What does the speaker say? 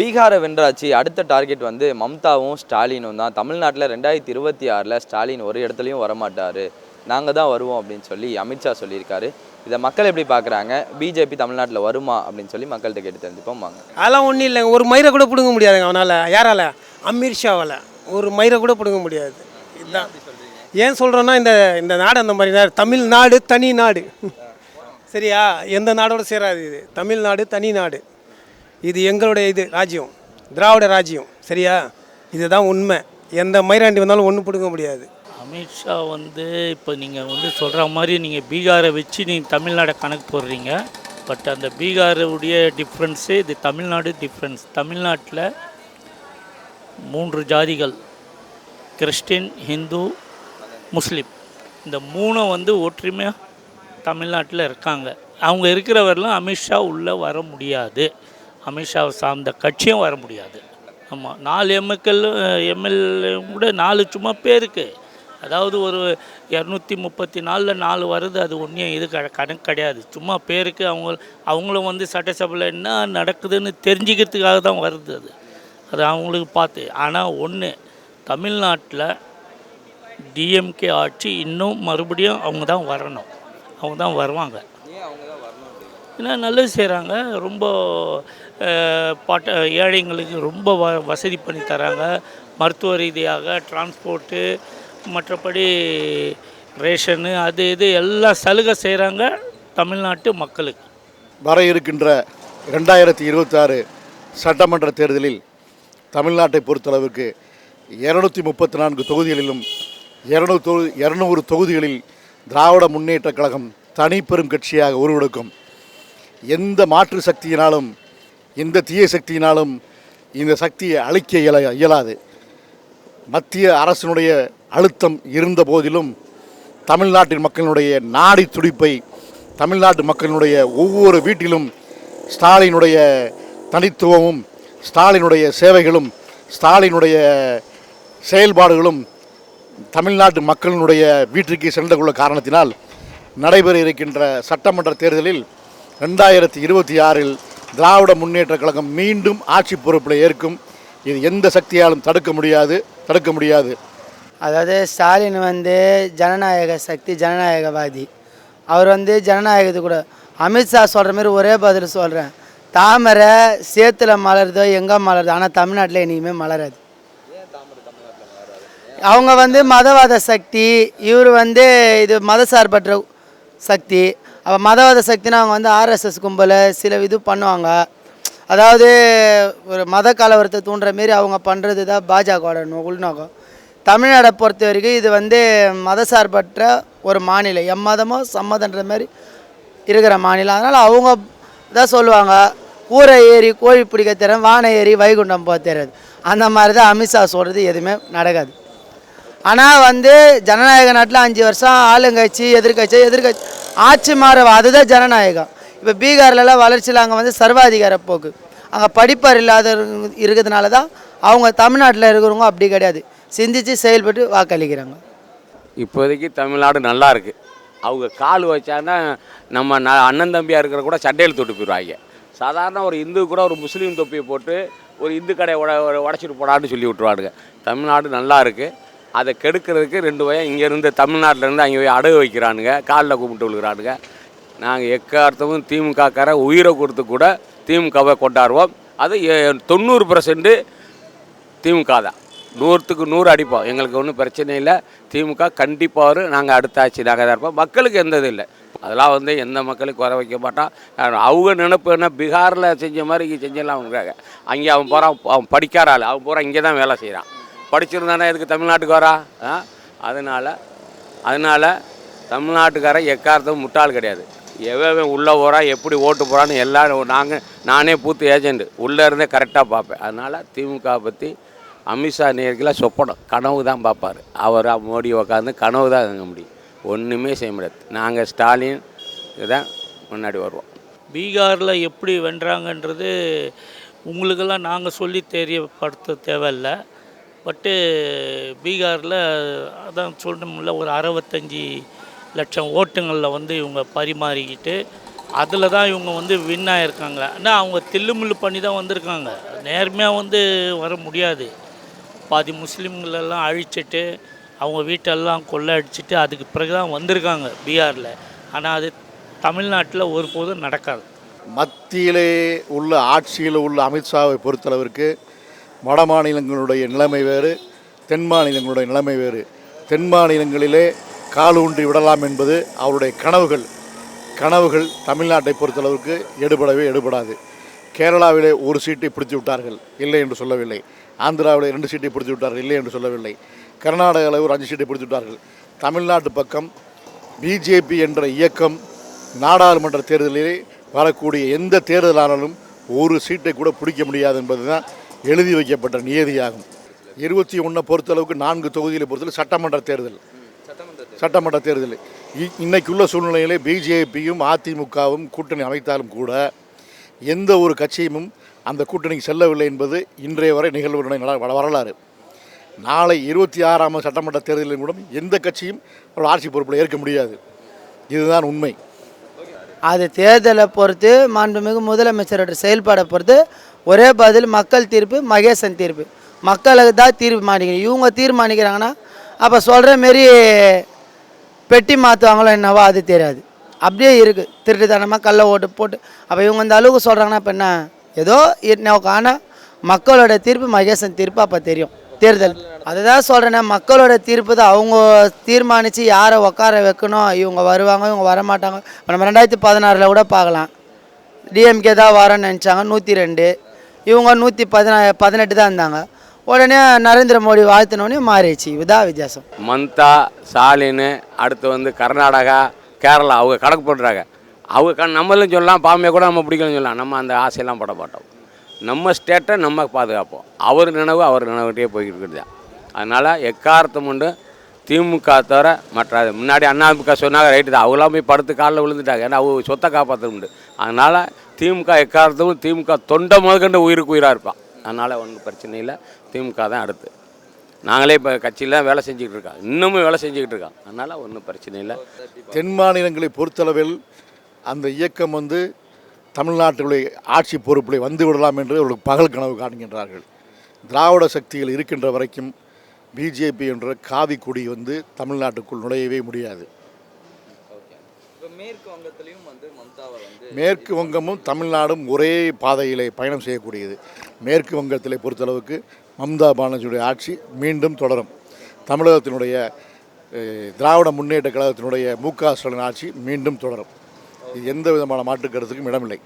பீகாரை வென்றாச்சு அடுத்த டார்கெட் வந்து மம்தாவும் ஸ்டாலினும் தான். தமிழ்நாட்டில் ரெண்டாயிரத்தி இருபத்தி ஆறில் ஸ்டாலின் ஒரு இடத்துலையும் வரமாட்டார். நாங்கள் தான் வருவோம் அப்படின்னு சொல்லி அமித்ஷா சொல்லியிருக்காரு. இதை மக்கள் எப்படி பார்க்குறாங்க? பிஜேபி தமிழ்நாட்டில் வருமா அப்படின்னு சொல்லி மக்கள்கிட்ட கேட்டு தெரிஞ்சுப்போம். வாங்க. அதெல்லாம் ஒன்றும் இல்லைங்க. ஒரு மயிரை கூட பிடுங்க முடியாதுங்க அவனால். யாரால? அமித்ஷாவால் ஒரு மயிரை கூட பிடுங்க முடியாது. இதுதான் ஏன் சொல்கிறோன்னா இந்த இந்த நாடு அந்த மாதிரி நாடு தமிழ்நாடு தனி நாடு. சரியா? எந்த நாடோட சேராது இது. தமிழ்நாடு தனி நாடு. இது எங்களுடைய இது ராஜ்யம் திராவிட ராஜ்யம் சரியா? இதுதான் உண்மை. எந்த மயிராண்டி வந்தாலும் ஒன்றும் பிடுங்க முடியாது. அமித்ஷா வந்து இப்போ நீங்கள் வந்து சொல்கிற மாதிரி நீங்கள் பீகாரை வச்சு நீங்கள் தமிழ்நாடை கணக்கு போடுறீங்க. பட் அந்த பீகாருடைய டிஃப்ரென்ஸு இது தமிழ்நாடு டிஃப்ரென்ஸ் தமிழ்நாட்டில் மூன்று ஜாதிகள் கிறிஸ்டின் ஹிந்து முஸ்லீம். இந்த மூணும் வந்து ஒற்றுமையாக தமிழ்நாட்டில் இருக்காங்க. அவங்க இருக்கிறவரெல்லாம் அமித்ஷா உள்ளே வர முடியாது. அமித்ஷாவை சார்ந்த கட்சியும் வர முடியாது. ஆமாம் நாலு எம்எல்ஏ எம்எல்ஏ கூட நாலு சும்மா பேருக்கு. அதாவது ஒரு இரநூத்தி முப்பத்தி நாலில் நாலு வருது அது ஒன்றும் இது க- கணக்கு கிடையாது. சும்மா பேருக்கு அவங்க அவங்களும் வந்து சட்டசபையில் என்ன நடக்குதுன்னு தெரிஞ்சுக்கிறதுக்காக தான் வருது அது. அது அவங்களுக்கு பார்த்து. ஆனால் ஒன்று தமிழ்நாட்டில் டிஎம்கே ஆட்சி இன்னும் மறுபடியும் அவங்க தான் வரணும். அவங்க தான் வருவாங்க. ஏன்னா நல்லது செய்கிறாங்க ரொம்ப பாட்ட ஏழைங்களுக்கு ரொம்ப வ வசதி பண்ணி தராங்க. மருத்துவ ரீதியாக டிரான்ஸ்போர்ட்டு மற்றபடி ரேஷனு அது இது எல்லாம் சலுகை செய்கிறாங்க தமிழ்நாட்டு மக்களுக்கு. வர இருக்கின்ற ரெண்டாயிரத்தி இருபத்தாறு சட்டமன்ற தேர்தலில் தமிழ்நாட்டை பொறுத்தளவுக்கு இரநூத்தி முப்பத்தி நான்கு தொகுதிகளிலும் இரநூறு தொகு இரநூறு தொகுதிகளில் திராவிட முன்னேற்றக் கழகம் தனிப்பெரும் கட்சியாக உருவெடுக்கும். எந்த மாற்று சக்தியினாலும் எந்த தீய சக்தியினாலும் இந்த சக்தியை அழிக்க இயல இயலாது. மத்திய அரசினுடைய அழுத்தம் இருந்த போதிலும் தமிழ்நாட்டின் மக்களினுடைய நாடி துடிப்பை தமிழ்நாட்டு மக்களினுடைய ஒவ்வொரு வீட்டிலும் ஸ்டாலினுடைய தனித்துவமும் ஸ்டாலினுடைய சேவைகளும் ஸ்டாலினுடைய செயல்பாடுகளும் தமிழ்நாட்டு மக்களினுடைய வீட்டிற்கு சென்றகுள்ள காரணத்தினால் நடைபெற இருக்கின்ற சட்டமன்ற தேர்தலில் ரெண்டாயிரத்தி இருபத்தி ஆறில் திராவிட முன்னேற்றக் கழகம் மீண்டும் ஆட்சி பொறுப்பில் ஏற்கும். இது எந்த சக்தியாலும் தடுக்க முடியாது தடுக்க முடியாது. அதாவது ஸ்டாலின் வந்து ஜனநாயக சக்தி ஜனநாயகவாதி. அவர் வந்து ஜனநாயகத்து கூட அமித்ஷா சொல்கிற மாதிரி ஒரே பதில் சொல்கிறேன் தாமரை சேத்துல மலருதோ எங்கே மலருதோ ஆனால் தமிழ்நாட்டில் இனிமே மலராது. அவங்க வந்து மதவாத சக்தி இவர் வந்து இது மதசார்பற்ற சக்தி. அப்போ மதவாத சக்தினா அவங்க வந்து ஆர்எஸ்எஸ் கும்பல் சில இது பண்ணுவாங்க. அதாவது ஒரு மத கலவரத்தை தூண்டுற மாரி அவங்க பண்ணுறது தான் பாஜகவோட உள்நோக்கம். தமிழ்நாடை பொறுத்த வரைக்கும் இது வந்து மதசார்பற்ற ஒரு மாநிலம். எம்மதமோ சம்மதன்ற மாதிரி இருக்கிற மாநிலம். அதனால் அவங்க தான் சொல்லுவாங்க கூரை ஏறி கோழி பிடிக்க தெரியும் வானை ஏறி வைகுண்டம் போக தெரியாது. அந்த மாதிரி தான் அமித்ஷா சொல்கிறது எதுவுமே நடக்காது. ஆனால் வந்து ஜனநாயக நாட்டில் அஞ்சு வருஷம் ஆளுங்கட்சி எதிர்க்கட்சி எதிர்க்கட்சி ஆட்சி மாற அதுதான் ஜனநாயகம். இப்போ பீகார்லலாம் வளர்ச்சியில் அங்கே வந்து சர்வாதிகார போக்கு. அங்கே படிப்பார் இல்லாத இருக்கிறதுனால தான் அவங்க தமிழ்நாட்டில் இருக்கிறவங்க அப்படி கிடையாது. சிந்தித்து செயல்பட்டு வாக்களிக்கிறாங்க. இப்போதைக்கு தமிழ்நாடு நல்லா இருக்குது அவங்க கால் வச்சாங்கன்னா நம்ம ந அண்ணன் தம்பியாக இருக்கிற கூட சண்டையில் தொட்டு போயிடுவாங்க. சாதாரண ஒரு இந்து கூட ஒரு முஸ்லீம் தொப்பியை போட்டு ஒரு இந்து கடையை உட உடச்சிட்டு போடான்னு சொல்லி விட்டுருவாடுங்க தமிழ்நாடு நல்லா இருக்குது அதை கெடுக்கிறதுக்கு ரெண்டு பையன் இங்கேருந்து தமிழ்நாட்டிலேருந்து அங்கே போய் அடகு வைக்கிறானுங்க காலில் கும்பிட்டு விழுகிறானுங்க. நாங்கள் எக்கார்த்தமும் திமுகக்கார உயிரை கொடுத்து கூட திமுகவை கொண்டாடுவோம். அது தொண்ணூறு பர்சன்ட்டு திமுக தான். நூறுத்துக்கு நூறு அடிப்போம். எங்களுக்கு ஒன்றும் பிரச்சனை இல்லை. திமுக கண்டிப்பாக நாங்கள் அடுத்த ஆட்சி நாங்கள் தான் இருப்போம். மக்களுக்கு எந்த இது இல்லை. அதெல்லாம் வந்து எந்த மக்களுக்கு குறை வைக்க மாட்டான். அவங்க நினப்பு என்ன? பீகாரில் செஞ்ச மாதிரி இங்கே செஞ்சலாம் அவங்க. அங்கே அவன் போகிறான் அவன் படிக்காராள் அவன் பூரா இங்கே தான் வேலை செய்கிறான். படிச்சிருந்தானே எதுக்கு தமிழ்நாட்டுக்கு வரா? ஆ? அதனால் அதனால் தமிழ்நாட்டுக்காரன் எக்காரத்தும் முட்டாள் கிடையாது. எவன் உள்ளே போகிறான் எப்படி ஓட்டு போகிறான்னு எல்லாரும் நாங்கள் நானே பூத்து ஏஜெண்ட் உள்ளே இருந்தே கரெக்டாக பார்ப்பேன். அதனால் திமுக பற்றி அமித்ஷா நேர்களை சொப்பனம். கனவு தான் பார்ப்பார். அவர் மோடி உட்காந்து கனவு தான் இருக்க முடியும். ஒன்றுமே செய்ய முடியாது. நாங்கள் ஸ்டாலின் இதுதான் முன்னாடி வருவோம். பீகாரில் எப்படி வென்றாங்கன்றது உங்களுக்கெல்லாம் நாங்கள் சொல்லி தெரியப்படுத்த தேவையில்ல. பட்டு பீகாரில் அதான் சொல்லணும்ல ஒரு அறுபத்தஞ்சி லட்சம் ஓட்டுங்களில் வந்து இவங்க பரிமாறிக்கிட்டு அதில் தான் இவங்க வந்து வின் ஆகிருக்காங்க ஆனால் அவங்க தில்லுமுள்ளு பண்ணி தான் வந்திருக்காங்க. நேர்மையாக வந்து வர முடியாது. பாதி முஸ்லீம்களெல்லாம் அழிச்சிட்டு அவங்க வீட்டெல்லாம் கொள்ளை அடிச்சிட்டு அதுக்கு பிறகு தான் வந்திருக்காங்க பீகாரில். ஆனால் அது தமிழ்நாட்டில் ஒருபோதும் நடக்காது. மத்தியிலே உள்ள ஆட்சியில் உள்ள அமித்ஷாவை பொறுத்தளவிற்கு வட மாநிலங்களுடைய நிலைமை வேறு தென் மாநிலங்களுடைய நிலைமை வேறு. தென் மாநிலங்களிலே காலூன்றி விடலாம் என்பது அவருடைய கனவுகள். கனவுகள் தமிழ்நாட்டை பொறுத்தளவுக்கு எடுபடவே எடுபடாது. கேரளாவிலே ஒரு சீட்டை பிடித்து விட்டார்கள் இல்லை என்று சொல்லவில்லை. ஆந்திராவிலே ரெண்டு சீட்டை பிடித்து விட்டார்கள் இல்லை என்று சொல்லவில்லை. கர்நாடகாவில் ஒரு அஞ்சு சீட்டை பிடித்து விட்டார்கள். தமிழ்நாட்டு பக்கம் பிஜேபி என்ற இயக்கம் நாடாளுமன்ற தேர்தலிலே வரக்கூடிய எந்த தேர்தலானாலும் ஒரு சீட்டை கூட பிடிக்க முடியாது என்பது தான் எழுதி வைக்கப்பட்ட நியதியாகும். இருபத்தி ஒன்றை பொறுத்தளவுக்கு நான்கு தொகுதியில் பொறுத்தளவு சட்டமன்ற தேர்தல். சட்டமன்ற தேர்தல். இ- இன்னைக்குள்ள சூழ்நிலையிலே பிஜேபியும் அதிமுகவும் கூட்டணி அமைத்தாலும் கூட எந்த ஒரு கட்சியும் அந்த கூட்டணிக்கு செல்லவில்லை என்பது இன்றைய வரை நிகழ்வு வரலாறு. நாளை இருபத்தி ஆறாம் சட்டமன்ற தேர்தலிலும் கூட எந்த கட்சியும் அவரோட ஆட்சி பொறுப்பில் ஏற்க முடியாது. இதுதான் உண்மை. அது தேர்தலை பொறுத்து மாண்புமிகு முதலமைச்சரோட செயல்பாடை பொறுத்து ஒரே பதில் மக்கள் தீர்ப்பு மகேசன் தீர்ப்பு. மக்களுக்கு தான் தீர்மானிக்கணும் இவங்க தீர்மானிக்கிறாங்கன்னா அப்போ சொல்கிற மாரி பெட்டி மாற்றுவாங்களோ என்னவோ அது தெரியாது. அப்படியே இருக்குது திருட்டுத்தனமாக கல்லை ஓட்டு போட்டு. அப்போ இவங்க இந்த அளவுக்கு சொல்கிறாங்கன்னா இப்போ என்ன? ஏதோ ஆனால் மக்களோட தீர்ப்பு மகேசன் தீர்ப்பு அப்போ தெரியும். தேர்தல். அதுதான் சொல்கிறேன்னா மக்களோட தீர்ப்பு தான் அவங்க தீர்மானித்து யாரை உட்கார வைக்கணும் இவங்க வருவாங்க இவங்க வரமாட்டாங்க. இப்போ நம்ம ரெண்டாயிரத்தி பதினாறில் கூட பார்க்கலாம். டிஎம்கே தான் வரேன்னு நினச்சாங்க நூற்றி ரெண்டு. இவங்க நூற்றி பதினா பதினெட்டு தான் இருந்தாங்க. உடனே நரேந்திர மோடி வாழ்த்தினோடனே மாறிடுச்சு. இதுதான் வித்தியாசம். மம்தா ஸ்டாலின் அடுத்து வந்து கர்நாடகா கேரளா அவங்க கணக்கு போடுறாங்க அவங்க க நம்மளும் சொல்லலாம் பாம்பே கூட நம்ம பிடிக்கலன்னு சொல்லலாம். நம்ம அந்த ஆசையெல்லாம் பட மாட்டோம் நம்ம ஸ்டேட்டை நம்ம பாதுகாப்போம். அவர் நினைவு அவர் நினைவுகிட்டே போய்கிட்டு இருக்குது அதனால் எக்காரத்தம் உண்டு. திமுக தவிர மற்ற முன்னாடி அண்ணாமுக சொன்னாங்க ரைட்டு தான். அவங்களாம் போய் படுத்து காலில் விழுந்துட்டாங்க. ஏன்னா அவங்க சொத்தை காப்பாற்ற உண்டு. அதனால் திமுக எக்காரத்தமும் திமுக தொண்டை முதற்கண்டு உயிருக்கு உயிராக இருப்பான் அதனால் ஒன்றும் பிரச்சனை இல்லை. திமுக தான் அடுத்து. நாங்களே இப்போ கட்சியில் வேலை செஞ்சுக்கிட்டு இருக்கோம். இன்னமும் வேலை செஞ்சுக்கிட்டு இருக்கோம். அதனால் ஒன்றும் பிரச்சனை இல்லை. தென் மாநிலங்களை பொறுத்தளவில் அந்த இயக்கம் வந்து தமிழ்நாட்டுடைய ஆட்சி பொறுப்பில் வந்து விடலாம் என்று அவர்களுக்கு பகல் கனவு காண்கின்றார்கள். திராவிட சக்திகள் இருக்கின்ற வரைக்கும் பிஜேபி என்ற காவி கொடி வந்து தமிழ்நாட்டுக்குள் நுழையவே முடியாது. மேற்கு மேற்கு வங்கமும் தமிழ்நாடும் ஒரே பாதையிலே பயணம் செய்யக்கூடியது. மேற்கு வங்கத்திலே பொறுத்தளவுக்கு மம்தா பானர்ஜியுடைய ஆட்சி மீண்டும் தொடரும். தமிழகத்தினுடைய திராவிட முன்னேற்ற கழகத்தினுடைய மு க ஸ்டாலின் ஆட்சி மீண்டும் தொடரும். எந்த விதமான மாற்று கருத்துக்கும் இடமில்லை.